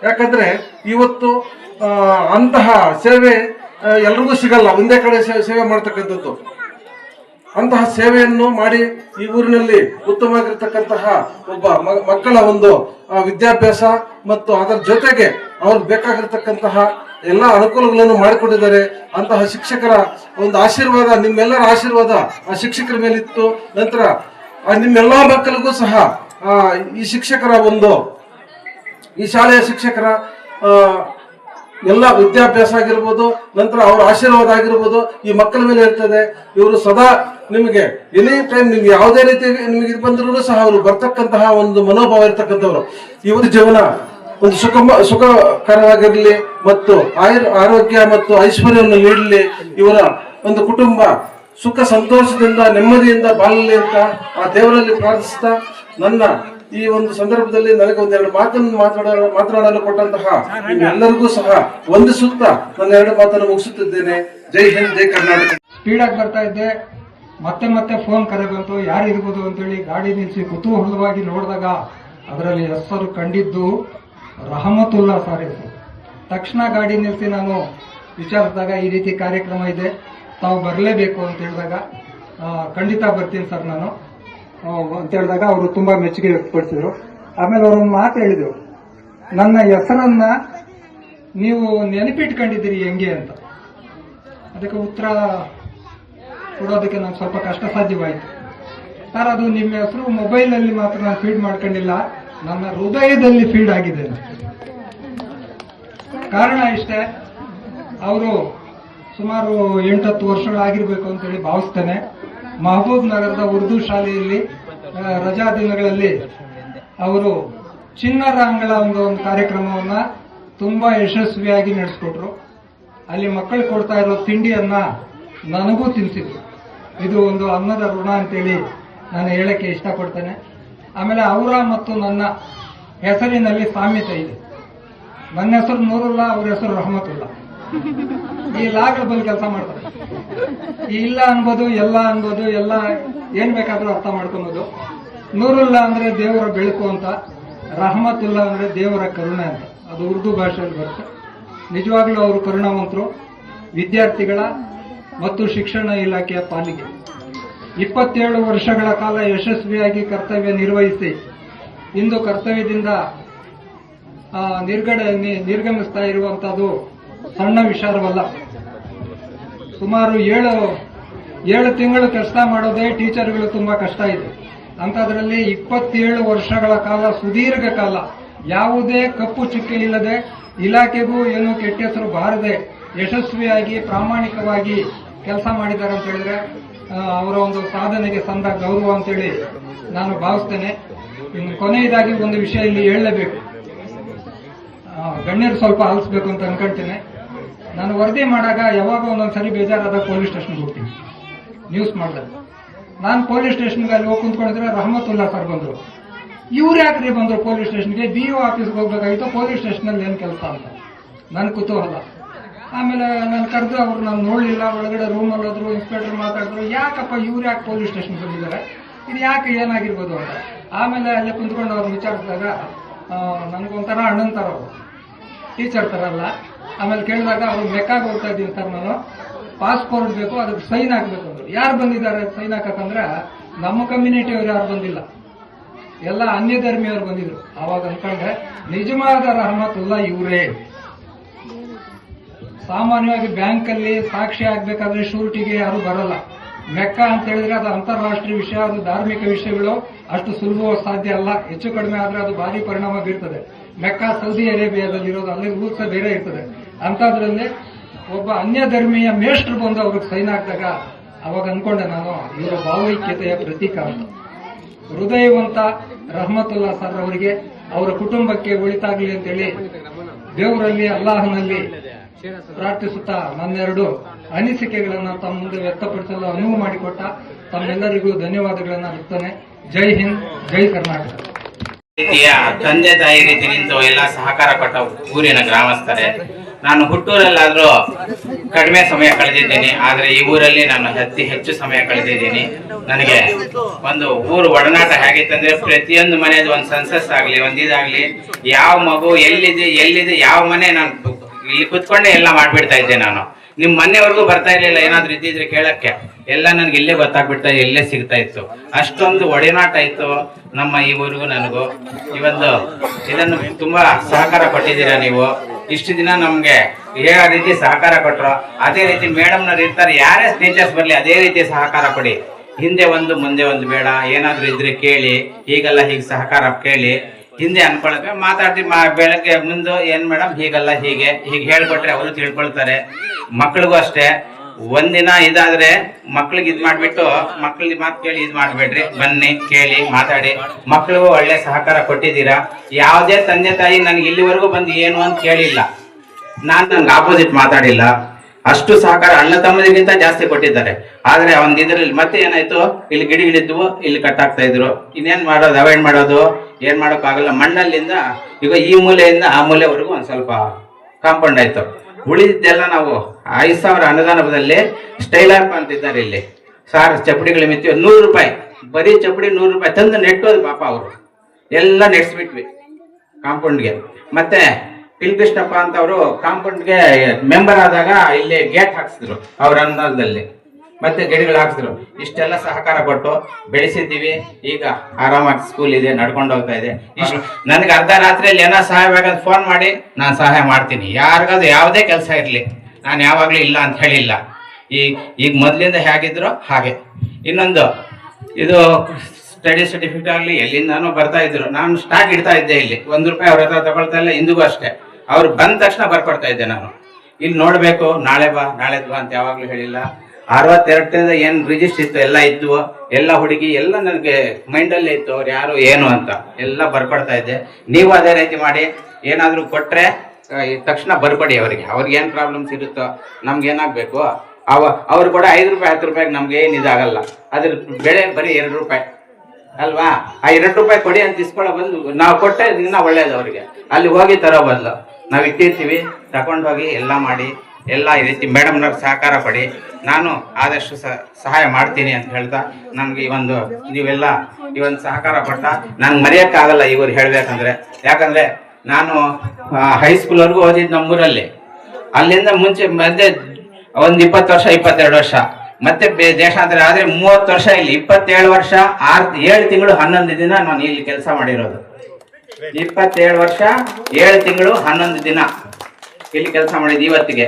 ಯಾಕಂದ್ರೆ ಇವತ್ತು ಅಂತಹ ಸೇವೆ ಎಲ್ರಿಗೂ ಸಿಗಲ್ಲ. ಒಂದೇ ಕಡೆ ಸೇವೆ ಮಾಡ್ತಕ್ಕಂಥದ್ದು. ಅಂತಹ ಸೇವೆಯನ್ನು ಮಾಡಿ ಈ ಊರಿನಲ್ಲಿ ಉತ್ತಮವಾಗಿರ್ತಕ್ಕಂತಹ ಒಬ್ಬ ಮಕ್ಕಳ ಒಂದು ವಿದ್ಯಾಭ್ಯಾಸ ಮತ್ತು ಅದರ ಜೊತೆಗೆ ಅವ್ರಿಗೆ ಬೇಕಾಗಿರ್ತಕ್ಕಂತಹ ಎಲ್ಲ ಅನುಕೂಲಗಳನ್ನು ಮಾಡಿಕೊಂಡಿದ್ದಾರೆ ಅಂತಹ ಶಿಕ್ಷಕರ ಒಂದು ಆಶೀರ್ವಾದ, ನಿಮ್ಮೆಲ್ಲರ ಆಶೀರ್ವಾದ ಆ ಶಿಕ್ಷಕರ ಮೇಲಿತ್ತು. ನಂತರ ನಿಮ್ಮೆಲ್ಲ ಮಕ್ಕಳಿಗೂ ಸಹ ಈ ಶಿಕ್ಷಕರ ಒಂದು, ಈ ಶಾಲೆಯ ಶಿಕ್ಷಕರ ಎಲ್ಲ ವಿದ್ಯಾಭ್ಯಾಸ ಆಗಿರ್ಬೋದು, ನಂತರ ಅವರ ಆಶೀರ್ವಾದ ಆಗಿರ್ಬೋದು, ಈ ಮಕ್ಕಳ ಮೇಲೆ ಇರ್ತದೆ. ಇವರು ಸದಾ ನಿಮಗೆ ಎನಿ ಟೈಮ್ ನಿಮ್ಗೆ ಯಾವುದೇ ರೀತಿ ನಿಮಗೆ ಬಂದರೂ ಸಹ ಅವರು ಬರ್ತಕ್ಕಂತಹ ಒಂದು ಮನೋಭಾವ ಇರ್ತಕ್ಕಂಥವ್ರು. ಇವರ ಜೀವನ ಒಂದು ಸುಖ ಸುಖಕರವಾಗಿರಲಿ ಮತ್ತು ಆಯುರ್ ಆರೋಗ್ಯ ಮತ್ತು ಐಶ್ವರ್ಯವನ್ನು ನೀಡಲಿ. ಇವರ ಒಂದು ಕುಟುಂಬ ಸುಖ ಸಂತೋಷದಿಂದ, ನೆಮ್ಮದಿಯಿಂದ ಬಾಳಲಿ ಅಂತ ಆ ದೇವರಲ್ಲಿ ಪ್ರಾರ್ಥಿಸ್ತಾ ನನ್ನ ಈ ಒಂದು ಸಂದರ್ಭದಲ್ಲಿ ನನಗೆ ಒಂದೆರಡು ಮಾತನ್ನು ಮಾತನಾಡಲು ಮಾತನಾಡಲು ಕೊಟ್ಟಂತಹ ಎಲ್ಲರಿಗೂ ಸಹ ವಂದಿಸುತ್ತಾ ನನ್ನ ಎರಡು ಮಾತನ್ನು ಮುಗಿಸುತ್ತಿದ್ದೇನೆ. ಜೈ ಹಿಂದ್, ಜೈ ಕರ್ನಾಟಕ. ಸ್ಪೀಡಾಗಿ ಬರ್ತಾ ಇದ್ದೆ. ಮತ್ತೆ ಮತ್ತೆ ಫೋನ್ ಕರೆ ಬಂತು. ಯಾರು ಇರ್ಬೋದು ಅಂತೇಳಿ ಗಾಡಿ ನಿಲ್ಲಿಸಿ ಕುತೂಹಲವಾಗಿ ನೋಡಿದಾಗ ಅದರಲ್ಲಿ ಹೆಸರು ಕಂಡಿದ್ದು ರಹಮತುಲ್ಲಾ ಸಾರ್ ಹೆಸರು ತಕ್ಷಣ ಗಾಡಿ ನಿಲ್ಲಿಸಿ ನಾನು ವಿಚಾರಿಸಿದಾಗ ಈ ರೀತಿ ಕಾರ್ಯಕ್ರಮ ಇದೆ. ತಾವು ಬರಲೇಬೇಕು ಅಂತ ಹೇಳಿದಾಗ ಖಂಡಿತ ಬರ್ತೀನಿ ಸರ್ ನಾನು. ಅಂತ ಹೇಳಿದಾಗ ಅವರು ತುಂಬಾ ಮೆಚ್ಚುಗೆ ವ್ಯಕ್ತಪಡಿಸಿದ್ರು. ಆಮೇಲೆ ಅವರು ಮಾತು ಹೇಳಿದರು. ನನ್ನ ಹೆಸರನ್ನ ನೀವು ನೆನಪಿಟ್ಕೊಂಡಿದ್ದೀರಿ ಹೆಂಗೆ ಅಂತ. ಅದಕ್ಕೆ ಉತ್ತರ ಕೊಡೋದಕ್ಕೆ ನಂಗೆ ಸ್ವಲ್ಪ ಕಷ್ಟ ಸಾಧ್ಯವಾಯಿತು. ಸರ್, ಅದು ನಿಮ್ಮ ಹೆಸರು ಮೊಬೈಲಲ್ಲಿ ಮಾತ್ರ ನಾನು ಫೀಡ್ ಮಾಡ್ಕೊಂಡಿಲ್ಲ. ನನ್ನ ಹೃದಯದಲ್ಲಿ ಫೀಡ್ ಆಗಿದೆ. ಕಾರಣ ಇಷ್ಟೇ, ಅವರು ಸುಮಾರು ಎಂಟತ್ತು ವರ್ಷಗಳಾಗಿರ್ಬೇಕು ಅಂತೇಳಿ ಭಾವಿಸ್ತೇನೆ. ಮಹಬೂಬ್ ನಗರದ ಉರ್ದು ಶಾಲೆಯಲ್ಲಿ ರಜಾ ದಿನಗಳಲ್ಲಿ ಅವರು ಚಿನ್ನರ ಅಂಗಳ ಒಂದು ಒಂದು ಕಾರ್ಯಕ್ರಮವನ್ನ ತುಂಬಾ ಯಶಸ್ವಿಯಾಗಿ ನಡೆಸ್ಕೊಟ್ರು. ಅಲ್ಲಿ ಮಕ್ಕಳು ಕೊಡ್ತಾ ಇರೋ ತಿಂಡಿಯನ್ನ ನನಗೂ ತಿನ್ಸಿದ್ರು. ಇದು ಒಂದು ಅನ್ನದ ಋಣ ಅಂತೇಳಿ ನಾನು ಹೇಳಕ್ಕೆ ಇಷ್ಟಪಡ್ತೇನೆ. ಆಮೇಲೆ ಅವರ ಮತ್ತು ನನ್ನ ಹೆಸರಿನಲ್ಲಿ ಸಾಮ್ಯತೆ ಇದೆ. ನನ್ನ ಹೆಸರು ನೂರುಲ್ಲಾ, ಅವ್ರ ಹೆಸರು ರಹಮತುಲ್ಲಾ. ಈ ಲಾಗಲ್ ಬಂದು ಕೆಲಸ ಮಾಡ್ತಾರೆ. ಇಲ್ಲ ಅನ್ಬೋದು, ಎಲ್ಲ ಅನ್ಬೋದು, ಎಲ್ಲ ಏನ್ ಬೇಕಾದ್ರೂ ಅರ್ಥ ಮಾಡ್ಕೊಬೋದು ನೂರುಲ್ಲ ಅಂದ್ರೆ ದೇವರ ಬೆಳಕು ಅಂತ ರಹಮತುಲ್ಲಾ ಅಂದ್ರೆ ದೇವರ ಕರುಣೆ ಅಂತ. ಅದು ಉರ್ದು ಭಾಷೆಯಲ್ಲಿ ಬರುತ್ತೆ. ನಿಜವಾಗ್ಲೂ ಅವರು ಕರುಣಾವಂತರು, ವಿದ್ಯಾರ್ಥಿಗಳ ಮತ್ತು ಶಿಕ್ಷಣ ಇಲಾಖೆಯ ಪಾಲಿಕೆ ಇಪ್ಪತ್ತೇಳು ವರ್ಷಗಳ ಕಾಲ ಯಶಸ್ವಿಯಾಗಿ ಕರ್ತವ್ಯ ನಿರ್ವಹಿಸಿ, ಇಂದು ಕರ್ತವ್ಯದಿಂದ ನಿರ್ಗಡ ನಿರ್ಗಮಿಸ್ತಾ ಇರುವಂತಹದು ಸಣ್ಣ ವಿಚಾರವಲ್ಲ. ಸುಮಾರು ಏಳು ಏಳು ತಿಂಗಳು ಕೆಲಸ ಮಾಡೋದೇ ಟೀಚರ್ಗಳು ತುಂಬಾ ಕಷ್ಟ ಇದೆ. ಅಂತದ್ರಲ್ಲಿ ಇಪ್ಪತ್ತೇಳು ವರ್ಷಗಳ ಕಾಲ, ಸುದೀರ್ಘ ಕಾಲ, ಯಾವುದೇ ಕಪ್ಪು ಚುಕ್ಕೆ ಇಲ್ಲದೆ ಇಲಾಖೆಗೂ ಏನು ಕೆಟ್ಟ ಹೆಸರು ಬಾರದೆ ಯಶಸ್ವಿಯಾಗಿ, ಪ್ರಾಮಾಣಿಕವಾಗಿ ಕೆಲಸ ಮಾಡಿದ್ದಾರೆ ಅಂತ ಹೇಳಿದ್ರೆ ಅವರ ಒಂದು ಸಾಧನೆಗೆ ಸಂದ ಗೌರವ ಅಂತೇಳಿ ನಾನು ಭಾವಿಸ್ತೇನೆ. ಇನ್ನು ಕೊನೆಯದಾಗಿ ಒಂದು ವಿಷಯ ಇಲ್ಲಿ ಹೇಳಲೇಬೇಕು. ಗಣ್ಯರು ಸ್ವಲ್ಪ ಆಲಿಸ್ಬೇಕು ಅಂತ ಅನ್ಕೊಳ್ತೇನೆ ನಾನು ವರದಿ ಮಾಡಾಗ ಯಾವಾಗ ಒಂದೊಂದು ಸರಿ ಬೇಜಾರಾದಾಗ ಪೊಲೀಸ್ ಸ್ಟೇಷನ್ಗೆ ಹೋಗ್ತೀನಿ. ನ್ಯೂಸ್ ಮಾಡಿದಾಗ. ನಾನು ಪೊಲೀಸ್ ಸ್ಟೇಷನ್ಗೆ ಅಲ್ಲಿ ಹೋಗಿ ಕುಂತ್ಕೊಂಡಿದ್ರೆ ರಹಮತುಲ್ಲಾ ಸರ್ ಬಂದರು. ಇವ್ರು ಯಾಕ್ರಿ ಬಂದರು ಪೊಲೀಸ್ ಸ್ಟೇಷನ್ಗೆ? ಬಿ ಒ ಆಫೀಸ್ಗೆ ಹೋಗ್ಬೇಕಾಗಿತ್ತು, ಪೊಲೀಸ್ ಸ್ಟೇಷನಲ್ಲಿ ಏನು ಕೆಲಸ ಅಂತ. ನನ್ನ ಕುತೂಹಲ. ಆಮೇಲೆ ನಾನು ಕರೆದು ಅವ್ರು ನಾನು ನೋಡಲಿಲ್ಲ, ಒಳಗಡೆ ರೂಮಲ್ಲಿ ಹೋದ್ರು ಇನ್ಸ್ಪೆಕ್ಟರ್ ಮಾತಾಡಿದ್ರು, ಯಾಕಪ್ಪ ಇವ್ರು ಯಾಕೆ ಪೊಲೀಸ್ ಸ್ಟೇಷನ್ ಬಂದಿದ್ದಾರೆ? ಇದು ಯಾಕೆ ಏನಾಗಿರ್ಬೋದು ಅಂತ. ಆಮೇಲೆ ಅಲ್ಲೇ ಕುಂತ್ಕೊಂಡು ಅವ್ರು ವಿಚಾರಿಸಿದಾಗ ನನಗೊಂಥರ ಅಣ್ಣನ ಥರ ಅವರು. ಟೀಚರ್ ಥರ ಆಮೇಲೆ ಕೇಳಿದಾಗ ಅವ್ರು ಬೇಕಾಗಿ ಹೋಗ್ತಾ ಇದ್ದೀನಿ ಸರ್ ನಾನು. ಪಾಸ್ಪೋರ್ಟ್ ಬೇಕು, ಅದಕ್ಕೆ ಸೈನ್ ಹಾಕ್ಬೇಕು ಅಂದ್ರು. ಯಾರು ಬಂದಿದ್ದಾರೆ ಸೈನ್ ಹಾಕಕ್ಕಂದ್ರೆ ನಮ್ಮ ಕಮ್ಯುನಿಟಿಯವ್ರು ಯಾರು ಬಂದಿಲ್ಲ. ಎಲ್ಲ ಅನ್ಯ ಧರ್ಮೀಯವ್ರು ಬಂದಿದ್ರು. ಅವಾಗ ಅನ್ಕೊಂಡ್ರೆ ನಿಜವಾದ ರಹಮತುಲ್ಲಾ ಇವರೇ. ಸಾಮಾನ್ಯವಾಗಿ ಬ್ಯಾಂಕ್ ಅಲ್ಲಿ ಸಾಕ್ಷಿ ಆಗ್ಬೇಕಾದ್ರೆ ಶೂರಿಟಿಗೆ ಯಾರು ಬರಲ್ಲ. ಮೆಕ್ಕ ಅಂತ ಹೇಳಿದ್ರೆ ಅದು ಅಂತಾರಾಷ್ಟ್ರೀಯ ವಿಷಯ, ಅದು ಧಾರ್ಮಿಕ ವಿಷಯಗಳು, ಅಷ್ಟು ಸುಲಭವಾಗಿ ಸಾಧ್ಯ ಅಲ್ಲ. ಹೆಚ್ಚು ಕಡಿಮೆ ಆದ್ರೆ ಅದು ಭಾರಿ ಪರಿಣಾಮ ಬೀರ್ತದೆ. ಮೆಕ್ಕಾ, ಸೌದಿ ಅರೇಬಿಯಾದಲ್ಲಿ ಇರೋದು ಅಲ್ಲಿ ರೂಲ್ಸ್ ಬೇರೆ ಇರ್ತದೆ. ಅಂತದ್ರಲ್ಲಿ ಒಬ್ಬ ಅನ್ಯ ಧರ್ಮೀಯ ಮೇಷ್ಟ್ರು ಬಂದು ಅವ್ರಿಗೆ ಸೈನ್ ಹಾಕಿದಾಗ ಅವಾಗ ಅನ್ಕೊಂಡೆ ನಾನು, ಇವರ ಭಾವೈಕ್ಯತೆಯ ಪ್ರತೀಕ ಅಂತ. ಹೃದಯವಂತ ರಹಮತುಲ್ಲಾ ಸರ್ ಅವರಿಗೆ ಅವರ ಕುಟುಂಬಕ್ಕೆ ಒಳಿತಾಗ್ಲಿ ಅಂತೇಳಿ ದೇವರಲ್ಲಿ, ಅಲ್ಲಾಹನಲ್ಲಿ ಪ್ರಾರ್ಥಿಸುತ್ತಾ ನನ್ನೆರಡು ಅನಿಸಿಕೆಗಳನ್ನ ತಮ್ಮ ಮುಂದೆ ವ್ಯಕ್ತಪಡಿಸಲು ಅನುವು ಮಾಡಿಕೊಟ್ಟ. ತಮ್ಮೆಲ್ಲರಿಗೂ ಧನ್ಯವಾದಗಳನ್ನು ಅರ್ಪಿಸ್ತೇನೆ ಜೈ ಹಿಂದ್, ಜೈ ಕರ್ನಾಟಕ. ರೀತಿಯ ತಂದೆ ತಾಯಿ ರೀತಿ ನಿಂತು ಎಲ್ಲ ಸಹಕಾರ ಕೊಟ್ಟ ಊರಿನ ಗ್ರಾಮಸ್ಥರೇ, ನಾನು ಹುಟ್ಟೂರಲ್ಲಾದ್ರೂ ಕಡಿಮೆ ಸಮಯ ಕಳೆದಿದ್ದೀನಿ, ಆದ್ರೆ ಈ ಊರಲ್ಲಿ ನಾನು ಅತಿ ಹೆಚ್ಚು ಸಮಯ ಕಳೆದಿದ್ದೀನಿ. ನನಗೆ ಒಂದು ಊರು ಒಡನಾಟ ಹೇಗಿತ್ತಂದ್ರೆ ಪ್ರತಿಯೊಂದು ಮನೆಯದು ಒಂದು ಸನ್ಸಸ್ ಆಗ್ಲಿ, ಒಂದ್ ಇದಾಗ್ಲಿ, ಯಾವ ಮಗು ಎಲ್ಲಿದೆ ಎಲ್ಲಿದೆ, ಯಾವ ಮನೆ ನಾನು ಇಲ್ಲಿ ಕುತ್ಕೊಂಡೆ ಎಲ್ಲ ಮಾಡ್ಬಿಡ್ತಾ ಇದ್ದೆ ನಾನು. ನಿಮ್ ಮನೆವರೆಗೂ ಬರ್ತಾ ಇರ್ಲಿಲ್ಲ, ಏನಾದ್ರು ಇದ್ದಿದ್ರೆ ಕೇಳಕ್ಕೆ. ಎಲ್ಲ ನನ್ಗೆ ಇಲ್ಲೇ ಗೊತ್ತಾಗ್ಬಿಡ್ತಾ ಎಲ್ಲೇ ಸಿಗ್ತಾ ಇತ್ತು. ಅಷ್ಟೊಂದು ಒಡೆನಾಟ ಇತ್ತು ನಮ್ಮ ಈ ಊರಿಗೂ ನನಗೂ. ಒಂದು ಇದನ್ನು ತುಂಬಾ ಸಹಕಾರ ಕೊಟ್ಟಿದ್ದೀರಾ ನೀವು? ಇಷ್ಟು ದಿನ ನಮ್ಗೆ ಯಾವ ರೀತಿ ಸಹಕಾರ ಕೊಟ್ರು, ಅದೇ ರೀತಿ ಮೇಡಮ್ನವ್ರು ಇರ್ತಾರೆ, ಯಾರೇ ಟೀಚರ್ಸ್ ಬರ್ಲಿ, ಅದೇ ರೀತಿ ಸಹಕಾರ ಕೊಡಿ. ಹಿಂದೆ ಒಂದು, ಮುಂದೆ ಒಂದು ಬೇಡ, ಏನಾದ್ರೂ ಇದ್ರೆ ಕೇಳಿ, ಈಗೆಲ್ಲ ಹೀಗೆ ಸಹಕಾರ ಕೇಳಿ. ಹಿಂದೆ ಅನ್ಕೊಳಕ್ಕೆ ಮಾತಾಡ್ತಿ, ಮಾ ಬೆಳಗ್ಗೆ ಮುಂದೆ ಏನ್ ಮೇಡಮ್, ಹೀಗಲ್ಲ, ಹೀಗೆ ಹೀಗೆ ಹೇಳ್ಕೊಟ್ರೆ ಅವರು ತಿಳ್ಕೊಳ್ತಾರೆ. ಮಕ್ಳಿಗೂ ಅಷ್ಟೇ. ಒಂದಿನ ಇದಾದ್ರೆ ಮಕ್ಳಿಗೆ ಇದ್ ಮಾಡ್ಬಿಟ್ಟು ಮಕ್ಳಿಗೆ ಮಾತು ಕೇಳಿ ಇದ್ ಮಾಡ್ಬೇಡ್ರಿ. ಬನ್ನಿ, ಕೇಳಿ, ಮಾತಾಡಿ. ಮಕ್ಳಿಗೂ ಒಳ್ಳೆ ಸಹಕಾರ ಕೊಟ್ಟಿದ್ದೀರಾ? ಯಾವುದೇ ತಂದೆ ತಾಯಿ ನನಗೆ ಇಲ್ಲಿವರೆಗೂ ಬಂದು ಏನು ಅಂತ ಕೇಳಿಲ್ಲ. ನಾನ್ ನಂಗೆ ಆಪೋಸಿಟ್ ಮಾತಾಡಿಲ್ಲ. ಅಷ್ಟು ಸಹಕಾರ ಅಣ್ಣ ತಮ್ಮದಿಗಿಂತ ಜಾಸ್ತಿ ಕೊಟ್ಟಿದ್ದಾರೆ. ಆದ್ರೆ ಅವನ್ ಇದ್ರಲ್ಲಿ ಮತ್ತೆ ಏನಾಯ್ತು? ಇಲ್ಲಿ ಗಿಡಗಳಿದ್ವು ಇಲ್ಲಿ ಕಟ್ಟಾಗ್ತಾ ಇದ್ರು. ಇನ್ನೇನ್ ಮಾಡೋದು? ಅವಾಯ್ಡ್ ಮಾಡೋದು? ಏನ್ ಮಾಡೋಕ್ ಆಗಲ್ಲ ಮಣ್ಣಲ್ಲಿಂದ, ಈಗ ಈ ಮೂಲೆಯಿಂದ ಆ ಮೂಲೆವರೆಗೂ ಒಂದ್ ಸ್ವಲ್ಪ ಕಾಂಪೌಂಡ್ ಆಯ್ತು. ಉಳಿದಿದ್ದೆಲ್ಲ ನಾವು ಐದು ಸಾವಿರ ಅನುದಾನದಲ್ಲಿ ಸ್ಟೈಲ್ ಆಪ್ ಅಂತಿದ್ದಾರೆ ಇಲ್ಲಿ. ಸಾರ್ ಚಪ್ಪಡಿಗಳ ಮಿತ್ತ ನೂರು ರೂಪಾಯಿ. ಬರೀ ಚಪ್ಪಡಿ ನೂರು ರೂಪಾಯಿ. ತಂದು ನೆಟ್ಟೋದು ಪಾಪ ಅವರು. ಎಲ್ಲ ನೆಟ್ಸ್ಬಿಟ್ವಿ ಕಾಂಪೌಂಡ್ಗೆ ಮತ್ತೆ ಪಿಲ್ಕೃಷ್ಣಪ್ಪ ಅಂತ ಅವರು ಕಾಂಪೌಂಡ್ಗೆ ಮೆಂಬರ್ ಆದಾಗ ಇಲ್ಲಿ ಗೇಟ್ ಹಾಕ್ಸಿದ್ರು ಅವ್ರ ಅನುದಾನದಲ್ಲಿ ಮತ್ತೆ ಗಿಡಗಳು ಹಾಕ್ಸಿದ್ರು. ಇಷ್ಟೆಲ್ಲ ಸಹಕಾರ ಕೊಟ್ಟು ಬೆಳೆಸಿದ್ದೀವಿ. ಈಗ ಆರಾಮಾಗಿ ಸ್ಕೂಲ್ ಇದೆ, ನಡ್ಕೊಂಡು ಹೋಗ್ತಾ ಇದೆ. ನನಗೆ ಅರ್ಧ ರಾತ್ರಿಯಲ್ಲಿ ಏನೋ ಸಹಾಯ ಬೇಕಂತ ಫೋನ್ ಮಾಡಿ, ನಾನು ಸಹಾಯ ಮಾಡ್ತೀನಿ. ಯಾರಿಗಾದ್ರು ಯಾವುದೇ ಕೆಲಸ ಇರಲಿ. ನಾನು ಯಾವಾಗಲೂ ಇಲ್ಲ ಅಂತ ಹೇಳಿಲ್ಲ. ಈ, ಈಗ ಮೊದಲಿಂದ ಹೇಗಿದ್ರು ಹಾಗೆ. ಇನ್ನೊಂದು, ಇದು ಸ್ಟಡಿ ಸರ್ಟಿಫಿಕೇಟ್ ಆಗಲಿ ಎಲ್ಲಿಂದಾನೂ ಬರ್ತಾ ಇದ್ರು. ನಾನು ಸ್ಟಾಕ್ ಇಡ್ತಾ ಇದ್ದೆ ಇಲ್ಲಿ. ಒಂದು ರೂಪಾಯಿ ಅವ್ರ ಹತ್ರ ತಗೊಳ್ತಾ ಇಲ್ಲ, ಇಂದಿಗೂ ಅಷ್ಟೇ. ಅವ್ರು ಬಂದ ತಕ್ಷಣ ಬರ್ಕೊಡ್ತಾ ಇದ್ದೆ ನಾನು. ಇಲ್ಲಿ ನೋಡ್ಬೇಕು, ನಾಳೆ ಬಾ ನಾಳೆ ಬಾ ಅಂತ ಯಾವಾಗ್ಲೂ ಹೇಳಿಲ್ಲ. ಅರವತ್ತೆರಡರಿಂದ ಏನ್ ರಿಜಿಸ್ಟರ್ ಇತ್ತು, ಎಲ್ಲ ಇದ್ವು ಎಲ್ಲ ಹುಡುಗಿ, ಎಲ್ಲ ನನಗೆ ಮೈಂಡಲ್ಲೇ ಇತ್ತು, ಅವ್ರು ಯಾರು, ಏನು ಅಂತ. ಎಲ್ಲ ಬರ್ಕೊಡ್ತಾ ಇದ್ದೆ. ನೀವು ಅದೇ ರೀತಿ ಮಾಡಿ, ಏನಾದ್ರೂ ಈ ತಕ್ಷಣ ಬರ್ಕೊಡಿ ಅವರಿಗೆ. ಅವ್ರಿಗೆ ಏನ್ ಪ್ರಾಬ್ಲಮ್ಸ್ ಇರುತ್ತೋ, ನಮ್ಗೆ ಏನಾಗ್ಬೇಕು? ಅವ, ಅವ್ರು ಕೂಡ ಐದು ರೂಪಾಯಿ, ಹತ್ತು ರೂಪಾಯಿಗೆ ನಮ್ಗೆ ಏನ್ ಇದಾಗಲ್ಲ. ಅದ್ರ ಬೆಳೆ ಬರೀ ಎರಡು ರೂಪಾಯಿ. ಅಲ್ವಾ? ಆ ಎರಡು ರೂಪಾಯಿ ಕೊಡಿ ಅಂತ ಇಸ್ಕೊಳ್ಳೋ ಬಂದು ನಾವು ಕೊಟ್ಟರೆ ಇನ್ನ ಒಳ್ಳೇದು ಅವ್ರಿಗೆ. ಅಲ್ಲಿ ಹೋಗಿ ತರೋ ಬದಲು. ನಾವು ಇಟ್ಟಿರ್ತೀವಿ. ತಗೊಂಡು ಹೋಗಿ ಎಲ್ಲ ಮಾಡಿ, ಎಲ್ಲ ರೀತಿ ಮೇಡಮ್ನವ್ರ ಸಹಕಾರ ಪಡಿ. ನಾನು ಆದಷ್ಟು ಸಹಾಯ ಮಾಡ್ತೀನಿ ಅಂತ ಹೇಳ್ತಾ ನಮ್ಗೆ ಈ ಒಂದು, ನೀವೆಲ್ಲ ಈ ಒಂದು ಸಹಕಾರ ಕೊಟ್ಟ ನನ್ಗೆ ಮರೆಯೋಕ್ಕಾಗಲ್ಲ ಇವರು ಹೇಳಬೇಕಂದ್ರೆ. ಯಾಕಂದರೆ ನಾನು ಹೈಸ್ಕೂಲ್ವರೆಗೂ ಓದಿದ್ದು ನಮ್ಮೂರಲ್ಲಿ. ಅಲ್ಲಿಂದ ಮುಂಚೆ ಮತ್ತೆ ಒಂದು ಇಪ್ಪತ್ತು ವರ್ಷ, ಇಪ್ಪತ್ತೆರಡು ವರ್ಷ. ಮತ್ತೆ ದೇಶಾಂತರ ಆದರೆ ಮೂವತ್ತು ವರ್ಷ, ಇಲ್ಲಿ ಇಪ್ಪತ್ತೇಳು ವರ್ಷ, ಆರು, ಏಳು ತಿಂಗಳು ಹನ್ನೊಂದು ದಿನ ನಾನು ಇಲ್ಲಿ ಕೆಲಸ ಮಾಡಿರೋದು. ಇಪ್ಪತ್ತೇಳು ವರ್ಷ, ಏಳು ತಿಂಗಳು, ಹನ್ನೊಂದು ದಿನ. ಇಲ್ಲಿ ಕೆಲಸ ಮಾಡಿದ್ದು ಇವತ್ತಿಗೆ.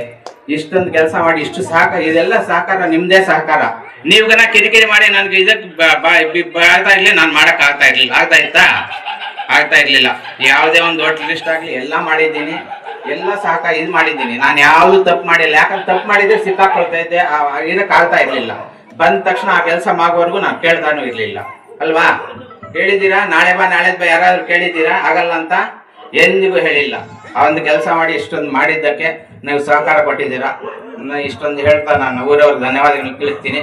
ಇಷ್ಟೊಂದು ಕೆಲಸ ಮಾಡಿ, ಇಷ್ಟು ಸಹಕಾರ ಇದೆಲ್ಲ ಸಹಕಾರ ನಿಮ್ದೇ ಸಹಕಾರ ನೀವ್ಗನ ಕಿರಿಕಿರಿ ಮಾಡಿ ನನ್ಗೆ ಇದಕ್ಕೆ ಆಗ್ತಾ ಇರ್ಲಿ, ನಾನು ಮಾಡಕ್ ಆಗ್ತಾ ಇರ್ಲಿಲ್ಲ. ಆಗ್ತಾ ಇತ್ತಾ? ಆಗ್ತಾ ಇರ್ಲಿಲ್ಲ. ಯಾವುದೇ ಒಂದು ಹೋಟ್ಲ್ ಲಿಸ್ಟ್ ಆಗ್ಲಿ, ಎಲ್ಲ ಮಾಡಿದ್ದೀನಿ. ಎಲ್ಲ ಸಹಕಾರ ಇದು ಮಾಡಿದ್ದೀನಿ. ನಾನು ಯಾವ್ದು ತಪ್ಪು ಮಾಡಿಲ್ಲ. ಯಾಕಂದ್ರೆ ತಪ್ಪು ಮಾಡಿದ್ರೆ ಸಿಕ್ಕಾಕೊಳ್ತಾ ಇದ್ದೆ. ಇದಕ್ಕೆ ಆಗ್ತಾ ಇರ್ಲಿಲ್ಲ. ಬಂದ ತಕ್ಷಣ ಆ ಕೆಲಸ ಮಾಡುವವರೆಗೂ ನಾನು ಕೇಳ್ದಾನು ಇರ್ಲಿಲ್ಲ. ಅಲ್ವಾ? ಹೇಳಿದ್ದೀರಾ ನಾಳೆ ಬಾ ನಾಳೆ ಬಾ, ಯಾರಾದ್ರೂ ಕೇಳಿದ್ದೀರಾ? ಆಗಲ್ಲ ಅಂತ ಎಂದಿಗೂ ಹೇಳಿಲ್ಲ. ಆ ಒಂದು ಕೆಲಸ ಮಾಡಿ ಇಷ್ಟೊಂದು ಮಾಡಿದ್ದಕ್ಕೆ ನೀವು ಸಹಕಾರ ಕೊಟ್ಟಿದ್ದೀರಾ? ಇಷ್ಟೊಂದು ಹೇಳ್ತಾ ನಾನು ಊರವ್ರಿಗೆ ಧನ್ಯವಾದಗಳು ತಿಳಿಸ್ತೀನಿ.